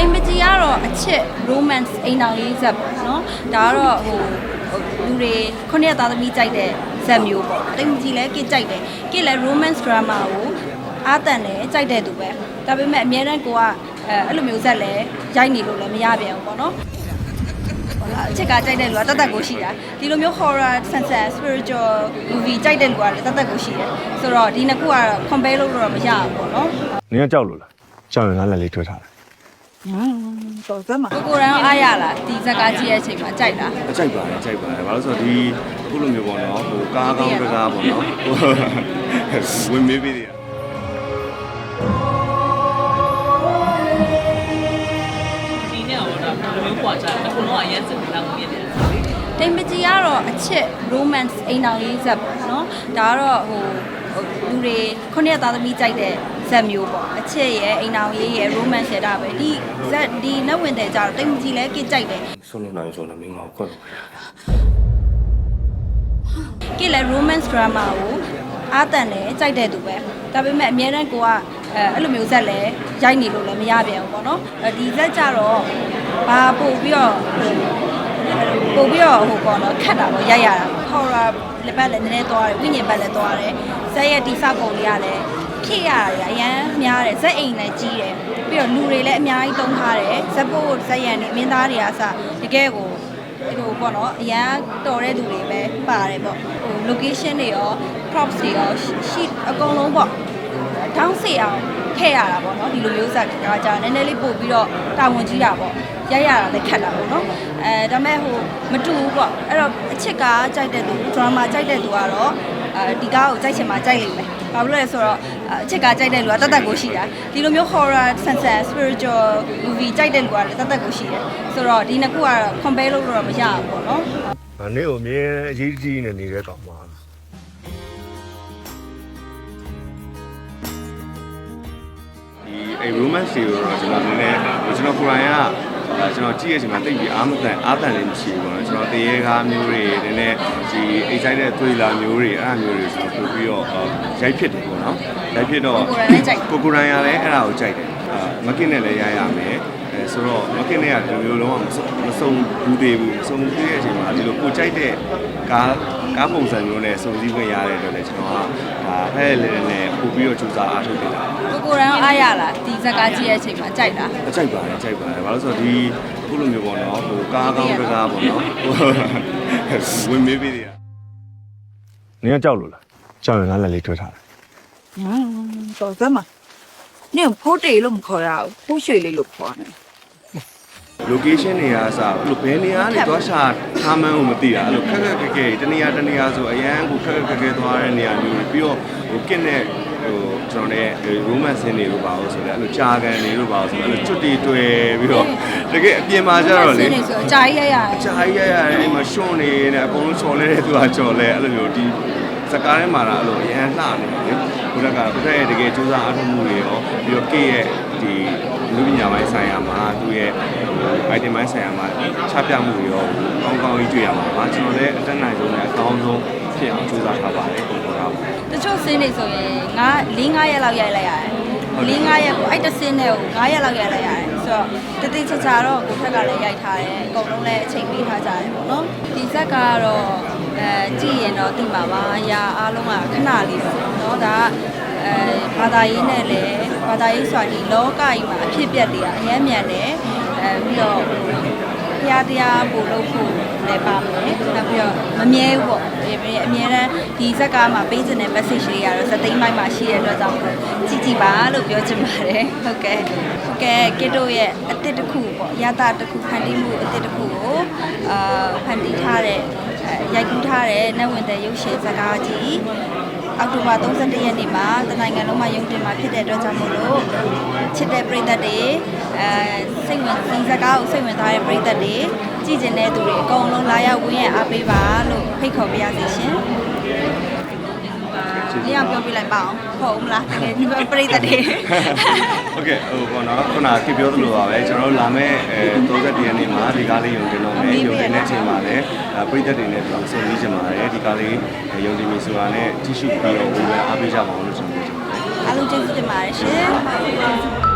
တိမ်ပကြီးကတော့အချစ် romance အိမ်တော်ရေးဇက်ပေါ့နော်ဒါကတော့ဟိုဟိုလူတွေခုနှစ်ရက်သားသမီးကြိုက်တဲ့ဇက်မျိုးပေါ့တိမ်ပကြီးလည်းကိကြိုက်တယ်ကိလည်း romance drama ကိုအားတန်တယ်ကြိုက်တဲ့သူပဲဒါပေမဲ့အများတန်းကိုကအဲအဲ့လိုမျိုးဇက်လည်းရိုက်နေလို့လည်းမရပြန်ဘူးပေါ့နော်ဟုတ်လားအချစ်ကကြိုက်တဲ့လူကတတ်တတ်ကိုရှိတာဒီလိုမျိုး horror sunset spiritual movie ကြိုက်တဲ့လူကလည်းတတ်တတ်ကိုရှိတယ်ဆိုတော့ဒီနှစ်ခုကတော့ compare လုပ်လို့တော့မရဘူးပေါ့နော်နင်ကကြောက်လို့လားကြောက်ရင်ငါလက်လေးထွေးထားတယ် တော်စမ်းမှာကိုကိုရန်အားရလားဒီဇက်ကားကြည့်ရဲ့အချိန်မှာကြိုက်လားအကြိုက်ပါတယ်အကြိုက်ပါတယ်ဘာလို့ဆိုတော့ဒီအခုလိုမျိုးပေါ့နော်ဟိုကားကောင်းတကားပေါ့နော်ဟိုဝင်မေးပြီးတယ်ဒီနေ့ကတော့ဒါဘယ်လိုမျိုးပွားကြလဲအခုလုံးအရင်စင်လာမှုဖြစ်တယ်တိမ်ပကြီးကတော့အချစ် romance အိမ်တော်ရေးဇက်ပေါ့နော်ဒါကတော့ဟိုဟိုလူတွေခုနှစ်ရက်သားသမီးကြိုက်တဲ့ ဇက်မျိုးပေါ့အချစ်ရဲ့အိမ်တော်ရေးရဲ့ romance ရဲ့ဒါပဲဒီဇက်ဒီနက်ဝင်တဲ့ကြတော့တိမ်ပကြီးလည်းကိကြိုက်တယ်ဆုံးလို့နိုင်ဆုံးလည်းမင်းငါ့ကိုကွက်လို့ကိလည်း romance drama ကိုအားတန်တယ်ကြိုက်တဲ့သူပဲဒါပေမဲ့အများတန်းကိုကအဲအဲ့လိုမျိုးဇက်လည်းရိုက်နေလို့လည်းမရပြန်ဘူးပေါ့နော်အဲဒီဇက်ကြတော့ဘာပို့ပြီးတော့ပို့ပြီးတော့ဟိုပေါ့နော်ခတ်တာပေါ့ရိုက်ရတာ horror လက်ပတ်လည်းနည်းနည်းသွားတယ်ဝိညာဉ်ပတ်လည်းသွားတယ်ဇက်ရဲ့တိစပုံလေးကလည်း ခေရရတယ်အရန်များတယ်ဇက်အိမ်လည်းကြီးတယ်ပြီးတော့လူတွေလည်းအများကြီးတုံးထားတယ်ဇက်ဖို့ဇက်ရံနေမင်းသားတွေကစတကယ်ကိုဒီလိုပေါ့နော်အရန်တော်တဲ့လူတွေပဲပါတယ်ပေါ့ဟို location တွေရော props တွေရော sheet အကုန်လုံးပေါ့တောင်းစီအောင်ထည့်ရတာပေါ့နော်ဒီလိုမျိုးဇက်ကကြာနည်းနည်းလေးပို့ပြီးတော့တာဝန်ကြီးတာပေါ့ရိုက်ရတာလည်းခက်တာပေါ့နော်အဲဒါမဲ့ဟိုမတူဘူးပေါ့အဲ့တော့အချစ်ကကြိုက်တဲ့သူဒရမာကြိုက်တဲ့သူကတော့အဲဒီကားကိုကြိုက်ချင်မှကြိုက်လိမ့်မယ် ဘာလို့လဲဆိုတော့အချစ်ကကြိုက်တဲ့လူကတတ်တတ်ကိုရှိတာဒီလိုမျိုး horror sunset spiritual movie ကြိုက်တဲ့လူကလည်းတတ်တတ်ကိုရှိတယ်ဆိုတော့ဒီနှစ်ခုကတော့ compare လုပ်လို့တော့မရဘူးပေါ့နော်ငါနေ့ကိုအမြဲအရေးကြီးနေနေတဲ့ကောင်ပါဒီအဲ romance တွေကိုတော့ကျွန်တော်နည်းနည်းကျွန်တော်ကိုရိုင်းက အဲကျွန်တော်ကြည့်ရချိန်မှာတိတ်ပြီးအားမတန်အားတန်လေးမရှိဘူးပေါ့နော်ကျွန်တော်တရေကားမျိုးတွေနည်းနည်းဒီ excited thriller မျိုးတွေအဲ့အမျိုးတွေကျွန်တော်ပို့ပြီးတော့ရိုက်ဖြစ်တယ်ပေါ့နော်ရိုက်ဖြစ်တော့ကိုကိုရိုင်းလည်းကြိုက်တယ်ကိုကိုရိုင်းကလည်းအဲ့ဒါကိုကြိုက်တယ်အာမကင်းနဲ့လည်းရရမယ်အဲဆိုတော့မကင်းနဲ့ကဒီလိုလုံးဝမစုံမစုံဘူးသေးဘူးမစုံဘူးသေးတဲ့အချိန်မှာဒီလိုကိုကြိုက်တဲ့ကားကားပုံစံမျိုးနဲ့စုံစည်းခွင့်ရတဲ့အတွက်လည်းကျွန်တော်ကဒါဖဲ့လေနဲ့ ပို့ပြီးတော့စူးစမ်းအားထုတ်နေတာကိုကိုရန်အားရလားဒီဇက်ကားကြည့်ရဲ့အချိန်မှာကြိုက်လားအကြိုက်ပါတယ်အကြိုက်ပါတယ်ဘာလို့ဆိုတော့ဒီအခုလိုမျိုးပေါ့နော်ဟိုကားကောင်းတကားပေါ့နော်ဟိုဝင်မေးပြီးတယ်နင်ကကြောက်လို့လားကြောက်ရင်ငါလက်လေးထွေးထားတယ်တော်စမ်းမှာနင်ဖိုးတေလို့မခေါ်ရဘူးဖိုးရွှေလေးလို့ခေါ်တယ် location တွေကစအဲ့လိုဘယ်နေရာကနေသွားရှာထားမှန်းကိုမသိတာအဲ့လိုခက်ခက်ခဲခဲတနေရာတနေရာဆိုအရန်ကိုခက်ခက်ခဲခဲသွားတဲ့နေရာမျိုးတွေပြီးတော့ဟိုကင့်တဲ့ဟိုကျွန်တော်နဲ့ romance scene တွေလို့ပါလို့ဆိုတော့အဲ့လိုကြာကန်တွေလို့ပါလို့ဆိုတော့အဲ့လိုကျွတ်တီတွေ့ပြီးတော့တကယ်အပြင်မှာကျတော့လေဆင်းနေဆိုအကြာကြီးရရတယ်ကြာကြီးရရတယ်အိမ်မှာရှွန့်နေနေအကုန်လုံးချော်လဲတဲ့သူကချော်လဲအဲ့လိုမျိုးဒီ စကားထဲမှာတော့အဲ့လိုအရန်လှနေတယ်ဘုရားကဘုရားရဲ့တကယ်စူးစမ်းအားထုတ်မှုတွေရောပြီးတော့ကေရဲ့ဒီလူပညာပိုင်းဆိုင်ရာမှာသူ့ရဲ့ item ပိုင်းဆိုင်ရာမှာချပြမှုတွေရောကောင်းကောင်းကြီးတွေ့ရမှာပါကျွန်တော်လည်းအတက်နိုင်ဆုံးနဲ့အကောင်းဆုံးဖြစ်အောင်စူးစမ်းထားပါတယ်ပုံပေါ်တာပါတချို့ဆင်းနေဆိုရင်ငါ၄၅ရက်လောက်ရိုက်လိုက်ရတယ်၄၅ရက်ကိုအဲ့တစ်ဆင်းနဲ့ကို9ရက်လောက်ရိုက်လိုက်ရတယ်ဆို တော့တတိချာချာတော့ကိုဖက်ကလည်းရိုက်ထားတယ်အကုန်လုံးလည်းအချိန်ပေးထားကြတယ်ပေါ့နော်ဒီဇက်ကတော့အဲကြည့်ရင်တော့သိမှာပါရာအားလုံးကခဏလေးပေါ့နော်ဒါကအဲဘာသာရေးနဲ့လည်းဘာသာရေးဆိုတာဒီလောကကြီးမှာအဖြစ်အပျက်တွေကအများမြန်တယ်အဲပြီးတော့ဘုရားတရားပို့လို့ဖို့လည်းပါမယ် နောက်ပြီးတော့မမြဲဘူးပေါ့ဒီအမြဲတမ်းဒီဇက်ကားမှာပေးချင်တဲ့ message တွေကတော့စသိမ်းပိုင်းမှာရှိတဲ့အတွက်ကြောင့်ကြည့်ကြည့်ပါလို့ပြောချင်ပါတယ်ဟုတ်ကဲ့ဟုတ်ကဲ့ကစ်တို့ရဲ့အတစ်တစ်ခုပေါ့ရတာတစ်ခုဖန်တီးမှုအတစ်တစ်ခုကိုအာဖန်တီးထားတဲ့အဲ ရိုက်ကူးထားတဲ့နတ်ဝင်တဲ့ရုပ်ရှင်ဇာတ်ကားကြီးအောက်တိုဘာ31ရက်နေ့မှာတနိုင်ငံလုံးမှာရုံတင်မှာဖြစ်တဲ့အတွက်ကြောင့်မို့လို့ချစ်တဲ့ပရိသတ်တွေအဲစိတ်ဝင်ဒီဇာတ်ကားကိုစိတ်ဝင်စားတဲ့ပရိသတ်တွေကြည့်ကျင်တဲ့သူတွေအကုန်လုံးလာရောက်ဝင်ရအားပေးပါလို့ဖိတ်ခေါ်ပါရစေရှင်။ ဒီအောင်ပြောပြလိုက်ပါအောင်ဟုတ်မလားတကယ်ဒီပရိသတ်တွေဟုတ်ကဲ့ဟိုပေါ့နော်ခုနကခေပြောသလိုပါပဲကျွန်တော်တို့လာမဲ့အဲ30ရက်နေ့မှာဒီကားလေးယုံတင်တော့မယ်ယုံတင်တဲ့အချိန်မှာလည်းပြည်သက်တွေနဲ့ပြန်ဆုံပြီးကြမှာတယ်ဒီကားလေးယုံတင်ပြီဆိုတာနဲ့ကြည့်ရှုပြီးတော့ဝင်အားပေးကြပါအောင်လို့ကျွန်တော်ပြောချင်ပါတယ်အားလုံးကျေးဇူးတင်ပါတယ်ရှင်